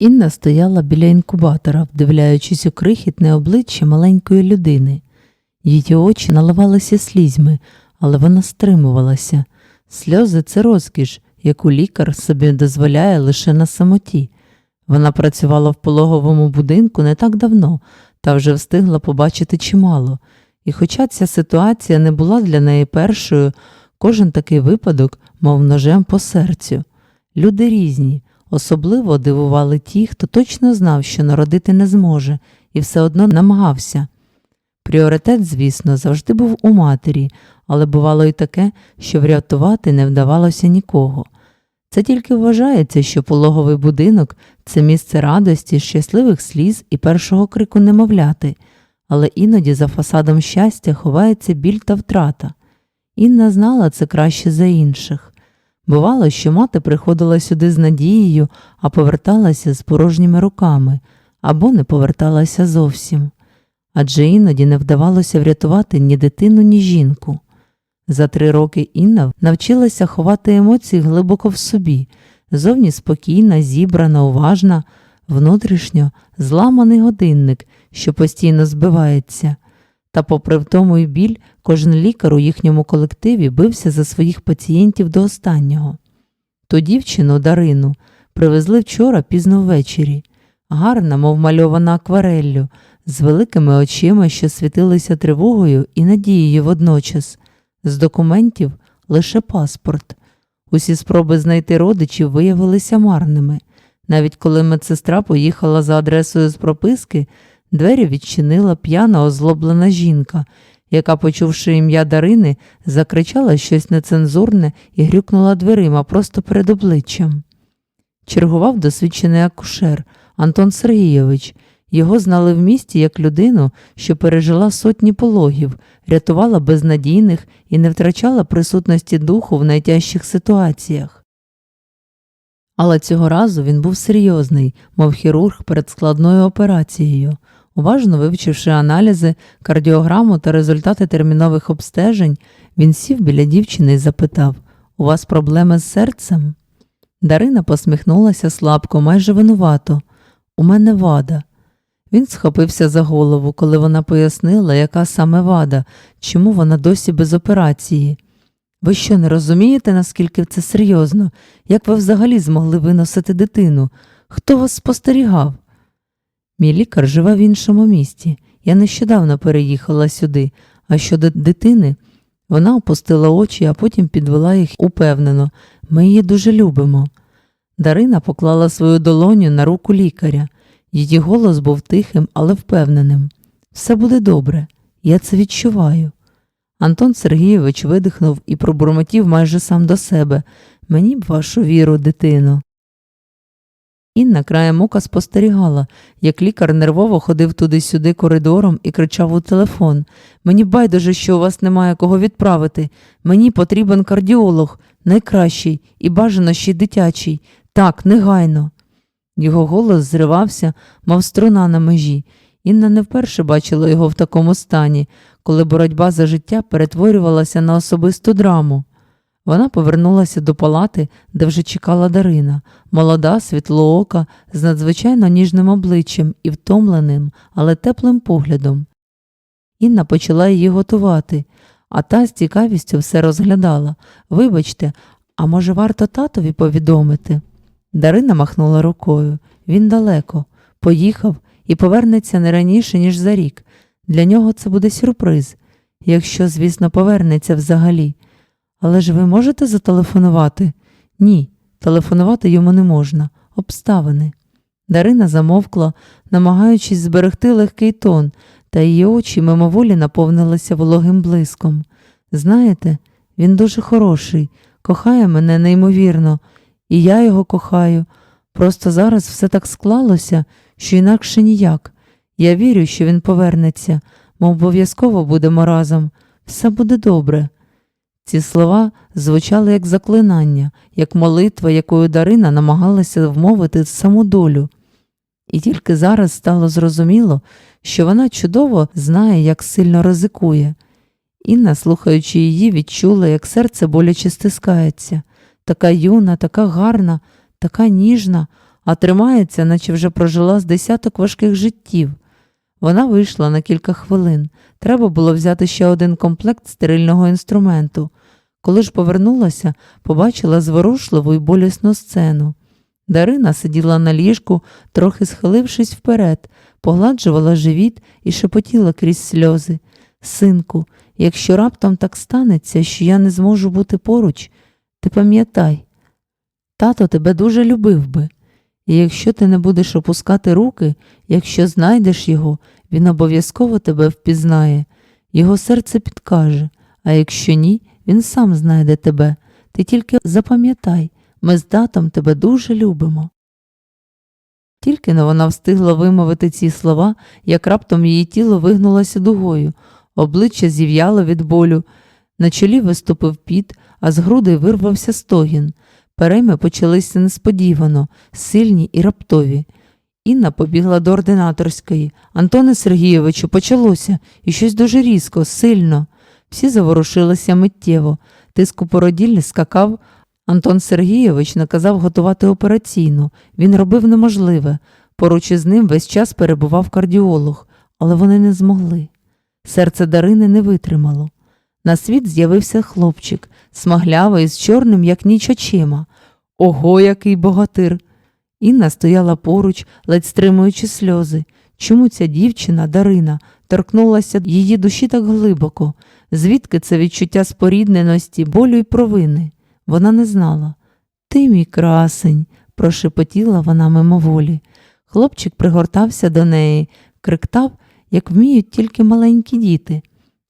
Інна стояла біля інкубатора, вдивляючись у крихітне обличчя маленької людини. Її очі наливалися слізьми, але вона стримувалася. Сльози це розкіш, яку лікар собі дозволяє лише на самоті. Вона працювала в пологовому будинку не так давно та вже встигла побачити чимало. І хоча ця ситуація не була для неї першою, кожен такий випадок мав ножем по серцю. Люди різні, особливо дивували ті, хто точно знав, що народити не зможе, і все одно намагався. Пріоритет, звісно, завжди був у матері, але бувало й таке, що врятувати не вдавалося нікого. Це тільки вважається, що пологовий будинок це місце радості, щасливих сліз і першого крику немовляти, але іноді за фасадом щастя ховається біль та втрата. Інна знала це краще за інших. Бувало, що мати приходила сюди з надією, а поверталася з порожніми руками або не поверталася зовсім. Адже іноді не вдавалося врятувати ні дитину, ні жінку. За три роки Інна навчилася ховати емоції глибоко в собі, зовні спокійна, зібрана, уважна, внутрішньо зламаний годинник, що постійно збивається. Та, попри втому і біль, кожен лікар у їхньому колективі бився за своїх пацієнтів до останнього. Ту дівчину Дарину привезли вчора пізно ввечері, гарна, мов мальована аквареллю, з великими очима, що світилися тривогою і надією водночас. З документів лише паспорт. Усі спроби знайти родичів виявилися марними. Навіть коли медсестра поїхала за адресою з прописки, двері відчинила п'яна озлоблена жінка, яка, почувши ім'я Дарини, закричала щось нецензурне і грюкнула дверима просто перед обличчям. Чергував досвідчений акушер Антон Сергійович. Його знали в місті як людину, що пережила сотні пологів, рятувала безнадійних і не втрачала присутності духу в найтяжчих ситуаціях. Але цього разу він був серйозний, мов хірург перед складною операцією. Уважно вивчивши аналізи, кардіограму та результати термінових обстежень, він сів біля дівчини і запитав У вас проблеми з серцем? Дарина посміхнулася слабко, майже винувато. У мене вада. Він схопився за голову, коли вона пояснила, яка саме вада, чому вона досі без операції. Ви що, не розумієте, наскільки це серйозно? Як ви взагалі змогли виносити дитину? Хто вас спостерігав? Мій лікар живе в іншому місті. Я нещодавно переїхала сюди, а щодо дитини, вона опустила очі, а потім підвела їх упевнено. Ми її дуже любимо. Дарина поклала свою долоню на руку лікаря. Її голос був тихим, але впевненим. Все буде добре, я це відчуваю. Антон Сергійович видихнув і пробурмотів майже сам до себе Мені б вашу віру, дитино. Інна краєм ока спостерігала, як лікар нервово ходив туди-сюди коридором і кричав у телефон Мені байдуже, що у вас немає кого відправити. Мені потрібен кардіолог, найкращий і бажано ще й дитячий. Так, негайно. Його голос зривався, мов струна на межі. Інна не вперше бачила його в такому стані, коли боротьба за життя перетворювалася на особисту драму. Вона повернулася до палати, де вже чекала Дарина, молода, світлоока, з надзвичайно ніжним обличчям і втомленим, але теплим поглядом. Інна почала її готувати, а та з цікавістю все розглядала. Вибачте, а може, варто татові повідомити? Дарина махнула рукою. Він далеко, поїхав і повернеться не раніше, ніж за рік. Для нього це буде сюрприз, якщо, звісно, повернеться взагалі. Але ж ви можете зателефонувати? Ні, телефонувати йому не можна. Обставини. Дарина замовкла, намагаючись зберегти легкий тон, та її очі мимоволі наповнилися вологим блиском. Знаєте, він дуже хороший, кохає мене неймовірно, і я його кохаю. Просто зараз все так склалося, що інакше ніяк. Я вірю, що він повернеться, ми обов'язково будемо разом. Все буде добре. Ці слова звучали як заклинання, як молитва, якою Дарина намагалася вмовити саму долю. І тільки зараз стало зрозуміло, що вона чудово знає, як сильно ризикує. Інна, слухаючи її, відчула, як серце боляче стискається така юна, така гарна, така ніжна, а тримається, наче вже прожила з десяток важких життів. Вона вийшла на кілька хвилин. Треба було взяти ще один комплект стерильного інструменту. Коли ж повернулася, побачила зворушливу і болісну сцену. Дарина сиділа на ліжку, трохи схилившись вперед, погладжувала живіт і шепотіла крізь сльози. Синку, якщо раптом так станеться, що я не зможу бути поруч, ти пам'ятай, тато тебе дуже любив би. І якщо ти не будеш опускати руки, якщо знайдеш його, він обов'язково тебе впізнає, його серце підкаже, а якщо ні, він сам знайде тебе. Ти тільки запам'ятай, ми з татом тебе дуже любимо. Тільки но вона встигла вимовити ці слова, як раптом її тіло вигнулося дугою, обличчя зів'яло від болю, на чолі виступив піт, а з грудей вирвався стогін. Перейми почалися несподівано, сильні і раптові. Інна побігла до ординаторської. Антоне Сергійовичу, почалося, і щось дуже різко, сильно. Всі заворушилися миттєво. Тиск у породіллі скакав. Антон Сергійович наказав готувати операційну. Він робив неможливе. Поруч із ним весь час перебував кардіолог, але вони не змогли. Серце Дарини не витримало. На світ з'явився хлопчик, смаглявий з чорним, як ніч очима. Ого, який богатир! Інна стояла поруч, ледь стримуючи сльози. Чому ця дівчина, Дарина, торкнулася її душі так глибоко? Звідки це відчуття спорідненості, болю й провини? Вона не знала. Ти мій красень, прошепотіла вона мимоволі. Хлопчик пригортався до неї, криктав, як вміють тільки маленькі діти.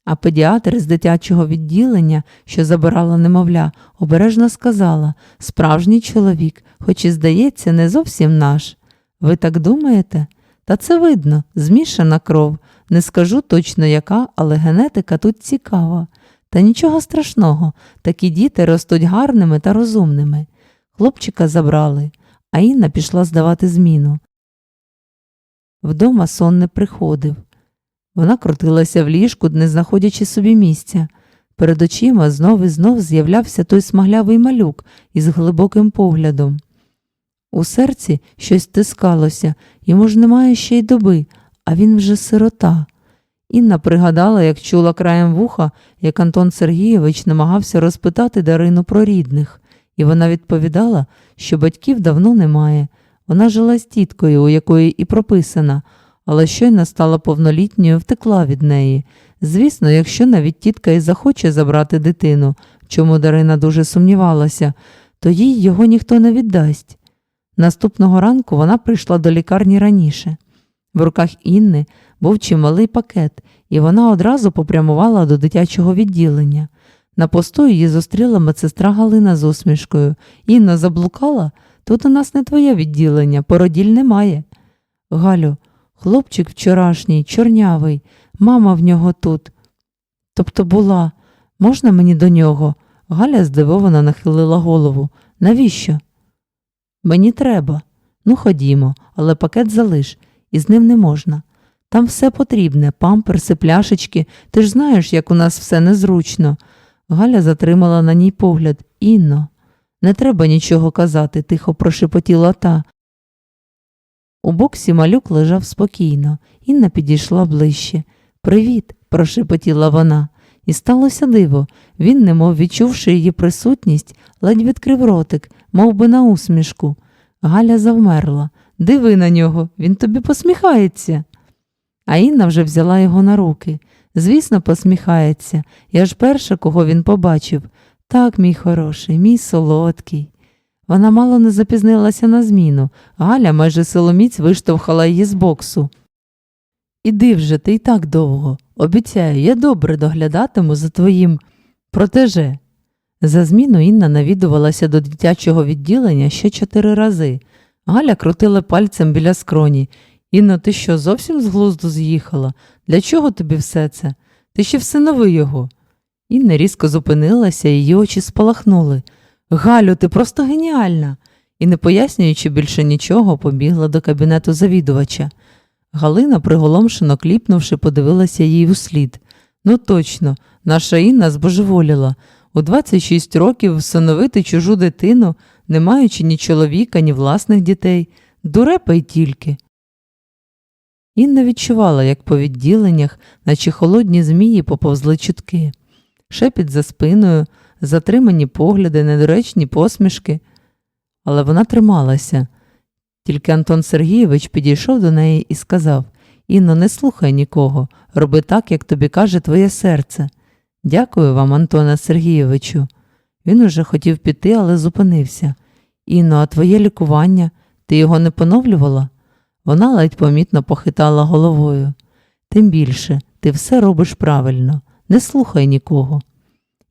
А педіатр з дитячого відділення, що забирала немовля, обережно сказала справжній чоловік, хоч і здається, не зовсім наш. Ви так думаєте? Та це видно, змішана кров. Не скажу точно яка, але генетика тут цікава. Та нічого страшного, такі діти ростуть гарними та розумними. Хлопчика забрали, а Інна пішла здавати зміну. Вдома сон не приходив. Вона крутилася в ліжку, не знаходячи собі місця. Перед очима знов і знов з'являвся той смаглявий малюк із глибоким поглядом. У серці щось стискалося, йому ж немає ще й доби, а він вже сирота. Інна пригадала, як чула краєм вуха, як Антон Сергійович намагався розпитати Дарину про рідних, і вона відповідала, що батьків давно немає. Вона жила з тіткою, у якої і прописана, але щойно стала повнолітньою, втекла від неї. Звісно, якщо навіть тітка і захоче забрати дитину, чому Дарина дуже сумнівалася, то їй його ніхто не віддасть. Наступного ранку вона прийшла до лікарні раніше. В руках Інни був чималий пакет, і вона одразу попрямувала до дитячого відділення. На посту її зустріла медсестра Галина з усмішкою. Інна заблукала? Тут у нас не твоє відділення, породіль немає. Галю, хлопчик вчорашній, чорнявий, мама в нього тут. Тобто була. Можна мені до нього? Галя здивовано нахилила голову. Навіщо? Мені треба. Ну, ходімо, але пакет залиш, і з ним не можна. Там все потрібне, памперси, пляшечки. Ти ж знаєш, як у нас все незручно. Галя затримала на ній погляд. Інно, не треба нічого казати, тихо прошепотіла та. У боксі малюк лежав спокійно. Інна підійшла ближче. Привіт, прошепотіла вона. І сталося диво. Він, немов відчувши її присутність, ледь відкрив ротик, мов би на усмішку. Галя завмерла. Диви на нього, він тобі посміхається. А Інна вже взяла його на руки. Звісно, посміхається. Я ж перша, кого він побачив. Так, мій хороший, мій солодкий. Вона мало не запізнилася на зміну. Галя майже силоміць виштовхала її з боксу. Іди вже, ти й так довго. Обіцяю, я добре доглядатиму за твоїм протеже. За зміну Інна навідувалася до дитячого відділення ще чотири рази. Галя крутила пальцем біля скроні. Інно, ти що, зовсім з глузду з'їхала? Для чого тобі все це? Ти ще всинови його. Інна різко зупинилася, її очі спалахнули. Галю, ти просто геніальна. І, не пояснюючи більше нічого, побігла до кабінету завідувача. Галина, приголомшено кліпнувши, подивилася їй услід. Ну точно, наша Інна збожеволіла. У 26 років всиновити чужу дитину, не маючи ні чоловіка, ні власних дітей. дурепа й тільки. Інна відчувала, як по відділеннях, наче холодні змії поповзли чутки. Шепіт за спиною, затримані погляди, недоречні посмішки. Але вона трималася. Тільки Антон Сергійович підійшов до неї і сказав Інно, не слухай нікого, роби так, як тобі каже твоє серце. Дякую вам, Антоне Сергійовичу. Він уже хотів піти, але зупинився. Інно, а твоє лікування, ти його не поновлювала? Вона ледь помітно похитала головою. Тим більше, ти все робиш правильно, не слухай нікого.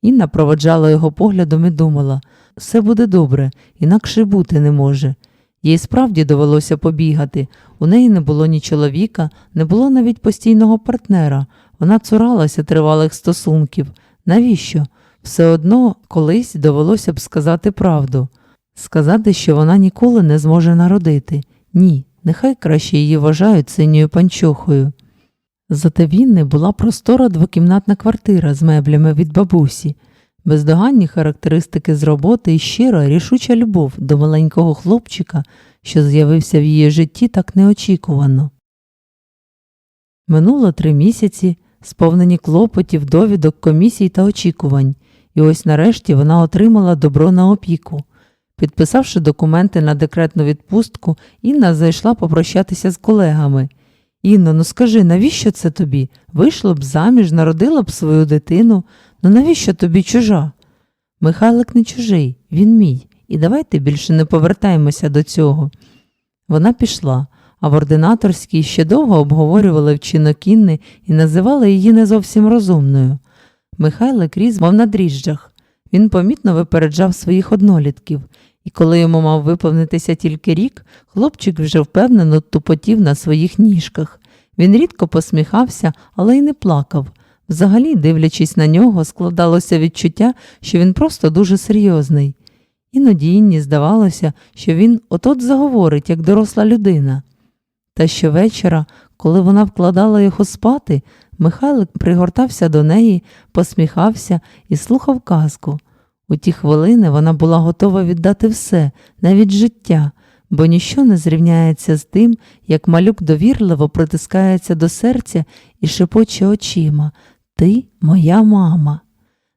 Інна проводжала його поглядом і думала все буде добре, інакше бути не може. Їй справді довелося побігати. У неї не було ні чоловіка, не було навіть постійного партнера. Вона цуралася тривалих стосунків. Навіщо? Все одно колись довелося б сказати правду, сказати, що вона ніколи не зможе народити. Ні, нехай краще її вважають синьою панчохою. Зате Вінни була простора двокімнатна квартира з меблями від бабусі, бездоганні характеристики з роботи і щира рішуча любов до маленького хлопчика, що з'явився в її житті так неочікувано. Минуло три місяці, сповнені клопотів, довідок, комісій та очікувань, і ось нарешті вона отримала добро на опіку. Підписавши документи на декретну відпустку, Інна зайшла попрощатися з колегами. Інно, ну скажи, навіщо це тобі? Вийшла б заміж, народила б свою дитину. Ну навіщо тобі чужа? Михайлик не чужий, він мій, і давайте більше не повертаємося до цього. Вона пішла, а в ординаторській ще довго обговорювали вчинок Інни і називали її не зовсім розумною. Михайлик ріс, мов на дріжджах. Він помітно випереджав своїх однолітків, і коли йому мав виповнитися тільки рік, хлопчик вже впевнено тупотів на своїх ніжках. Він рідко посміхався, але й не плакав. Взагалі, дивлячись на нього, складалося відчуття, що він просто дуже серйозний. Іноді Інні здавалося, що він от-от заговорить, як доросла людина. Та щовечора, коли вона вкладала його спати, Михайлик пригортався до неї, посміхався і слухав казку. У ті хвилини вона була готова віддати все, навіть життя, бо ніщо не зрівняється з тим, як малюк довірливо притискається до серця і шепоче очима Ти моя мама.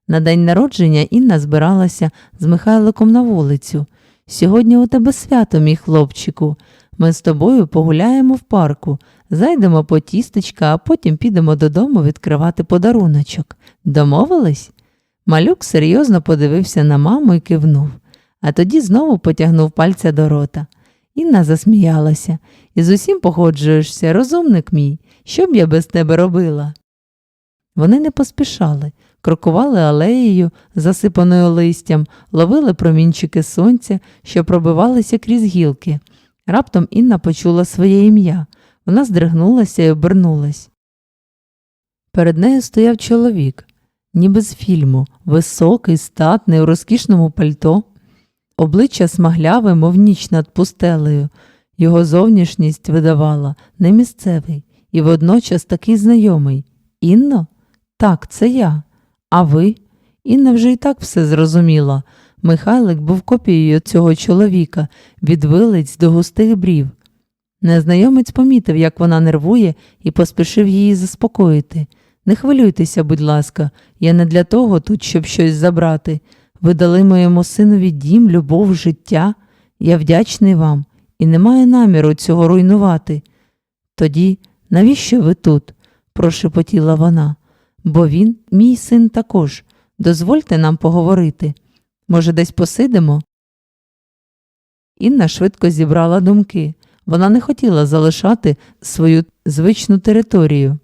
На день народження Інна збиралася з Михайликом на вулицю. Сьогодні у тебе свято, мій хлопчику. Ми з тобою погуляємо в парку, зайдемо по тістечка, а потім підемо додому відкривати подаруночок. Домовились? Малюк серйозно подивився на маму і кивнув, а тоді знову потягнув пальця до рота. Інна засміялася. І з усім погоджуєшся, розумник мій, що б я без тебе робила? Вони не поспішали, крокували алеєю, засипаною листям, ловили промінчики сонця, що пробивалися крізь гілки. Раптом Інна почула своє ім'я. Вона здригнулася і обернулась. Перед нею стояв чоловік, ніби з фільму, високий, статний, у розкішному пальто, обличчя смагляве, мов ніч над пустелею. Його зовнішність видавала не місцевий і водночас такий знайомий. Інно? Так, це я. А ви? Інна вже і так все зрозуміла. Михайлик був копією цього чоловіка, від вилиць до густих брів. Незнайомець помітив, як вона нервує, і поспішив її заспокоїти. Не хвилюйтеся, будь ласка, я не для того тут, щоб щось забрати. Ви дали моєму синові дім, любов, життя. Я вдячний вам і не маю наміру цього руйнувати. Тоді навіщо ви тут? прошепотіла вона, бо він, мій син, також. Дозвольте нам поговорити. Може, десь посидимо? Інна швидко зібрала думки. Вона не хотіла залишати свою звичну територію.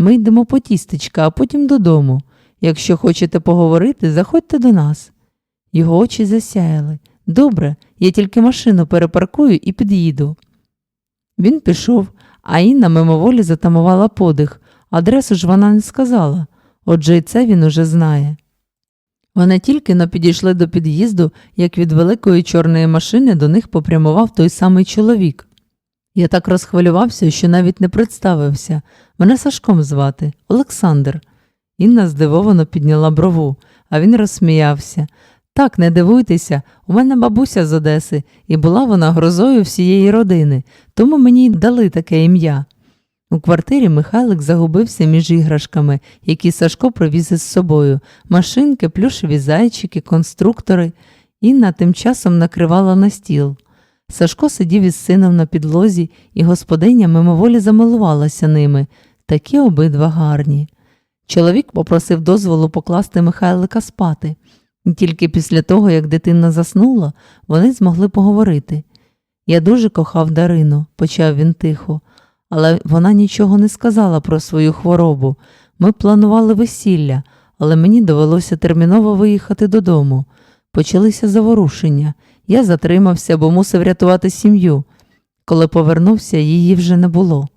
Ми йдемо по тістечка, а потім додому. Якщо хочете поговорити, заходьте до нас. Його очі засяяли. Добре, я тільки машину перепаркую і під'їду. Він пішов, а Інна мимоволі затамувала подих. Адресу ж вона не сказала, отже і це він уже знає. Вони тільки но підійшли до під'їзду, як від великої чорної машини до них попрямував той самий чоловік. Я так розхвилювався, що навіть не представився. Мене Сашком звати Олександр. Інна здивовано підняла брову, а він розсміявся. Так, не дивуйтеся, у мене бабуся з Одеси, і була вона грозою всієї родини, тому мені й дали таке ім'я. У квартирі Михайлик загубився між іграшками, які Сашко привіз із собою машинки, плюшеві зайчики, конструктори. Інна тим часом накривала на стіл. Сашко сидів із сином на підлозі, і господиня мимоволі замилувалася ними. Такі обидва гарні. Чоловік попросив дозволу покласти Михайлика спати. І тільки після того, як дитина заснула, вони змогли поговорити. Я дуже кохав Дарину, почав він тихо, але вона нічого не сказала про свою хворобу. Ми планували весілля, але мені довелося терміново виїхати додому. Почалися заворушення. Я затримався, бо мусив рятувати сім'ю. Коли повернувся, її вже не було.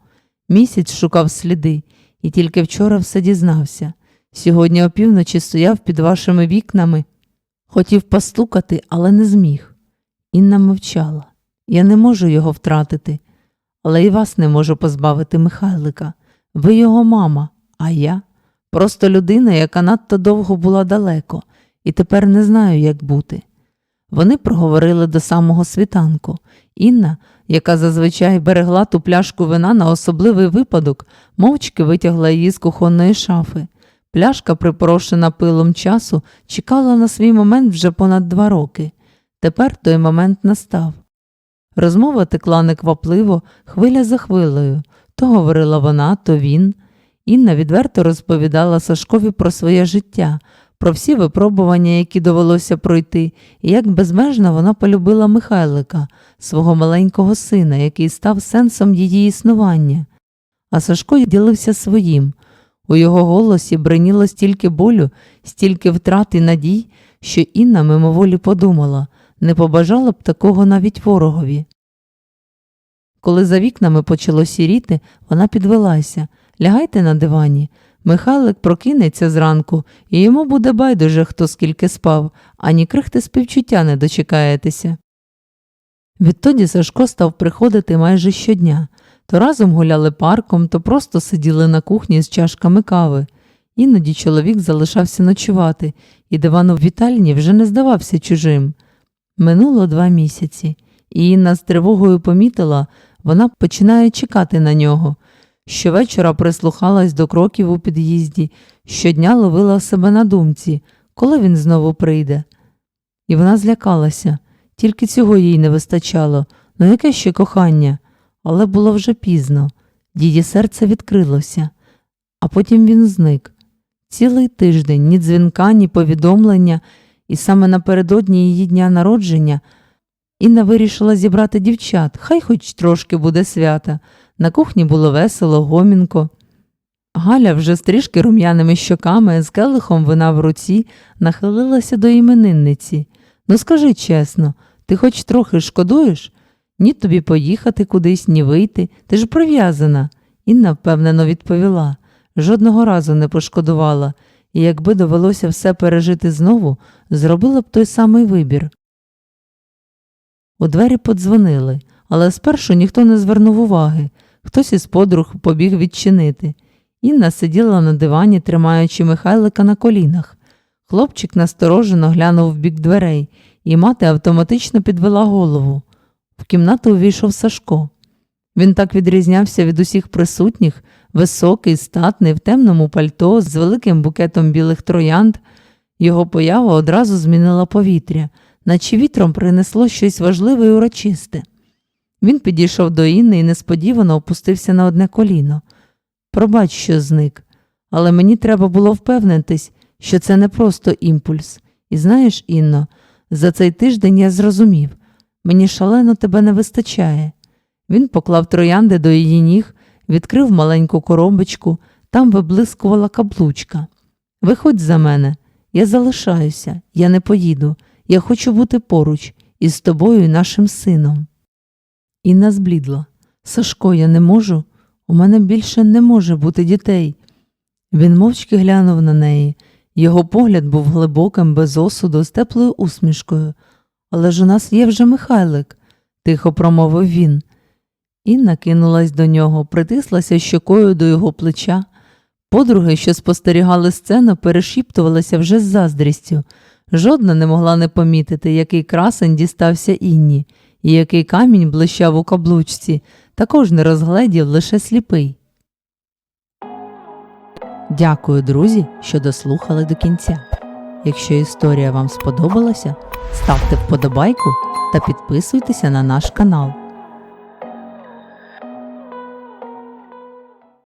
Місяць шукав сліди, і тільки вчора все дізнався. Сьогодні опівночі стояв під вашими вікнами, хотів постукати, але не зміг. Інна мовчала. Я не можу його втратити, але і вас не можу позбавити Михайлика. Ви його мама, а я просто людина, яка надто довго була далеко, і тепер не знаю, як бути. Вони проговорили до самого світанку. Інна, яка зазвичай берегла ту пляшку вина на особливий випадок, мовчки витягла її з кухонної шафи. Пляшка, припорошена пилом часу, чекала на свій момент вже понад два роки. Тепер той момент настав. Розмова текла неквапливо, хвиля за хвилею. То говорила вона, то він. Інна відверто розповідала Сашкові про своє життя, про всі випробування, які довелося пройти, і як безмежно вона полюбила Михайлика, свого маленького сина, який став сенсом її існування. А Сашко ділився своїм. У його голосі бриніло стільки болю, стільки втрат і надій, що Інна мимоволі подумала, не побажала б такого навіть ворогові. Коли за вікнами почало сіріти, вона підвелася. Лягайте на дивані. Михайлик прокинеться зранку, і йому буде байдуже, хто скільки спав, ані крихти співчуття не дочекаєтеся. Відтоді Сашко став приходити майже щодня. То разом гуляли парком, то просто сиділи на кухні з чашками кави. Іноді чоловік залишався ночувати, і диван у вітальні вже не здавався чужим. Минуло два місяці, і Інна з тривогою помітила, вона починає чекати на нього. Щовечора прислухалась до кроків у під'їзді, щодня ловила себе на думці, коли він знову прийде. І вона злякалася, тільки цього їй не вистачало, ну яке ще кохання, але було вже пізно. Діді серце відкрилося, а потім він зник. Цілий тиждень ні дзвінка, ні повідомлення, і саме напередодні її дня народження Інна вирішила зібрати дівчат, хай хоч трошки буде свята. На кухні було весело, гомінко. Галя вже з трішки рум'яними щоками, з келихом вина в руці, нахилилася до іменинниці. Ну, скажи чесно, ти хоч трохи шкодуєш? Ні тобі поїхати кудись, ні вийти. Ти ж прив'язана. Інна впевнено відповіла. Жодного разу не пошкодувала, і якби довелося все пережити знову, зробила б той самий вибір. У двері подзвонили, але спершу ніхто не звернув уваги. Хтось із подруг побіг відчинити. Інна сиділа на дивані, тримаючи Михайлика на колінах. Хлопчик насторожено глянув в бік дверей, і мати автоматично підвела голову. В кімнату увійшов Сашко. Він так відрізнявся від усіх присутніх, високий, статний, в темному пальто, з великим букетом білих троянд. Його поява одразу змінила повітря, наче вітром принесло щось важливе і урочисте. Він підійшов до Інни і несподівано опустився на одне коліно. Пробач, що зник, але мені треба було впевнитись, що це не просто імпульс. І знаєш, Інно, за цей тиждень я зрозумів мені шалено тебе не вистачає. Він поклав троянди до її ніг, відкрив маленьку коробочку, там виблискувала каблучка. Виходь за мене, я залишаюся, я не поїду. Я хочу бути поруч із тобою і нашим сином. Інна зблідла. Сашко, я не можу. У мене більше не може бути дітей. Він мовчки глянув на неї. Його погляд був глибоким, без осуду, з теплою усмішкою. Але ж у нас є вже Михайлик, тихо промовив він. Інна кинулась до нього, притислася щокою до його плеча. Подруги, що спостерігали сцену, перешіптувалися вже з заздрістю. Жодна не могла не помітити, який красень дістався Інні, і який камінь блищав у каблучці, також не розгледів лише сліпий. Дякую, друзі, що дослухали до кінця. Якщо історія вам сподобалася, ставте вподобайку та підписуйтеся на наш канал.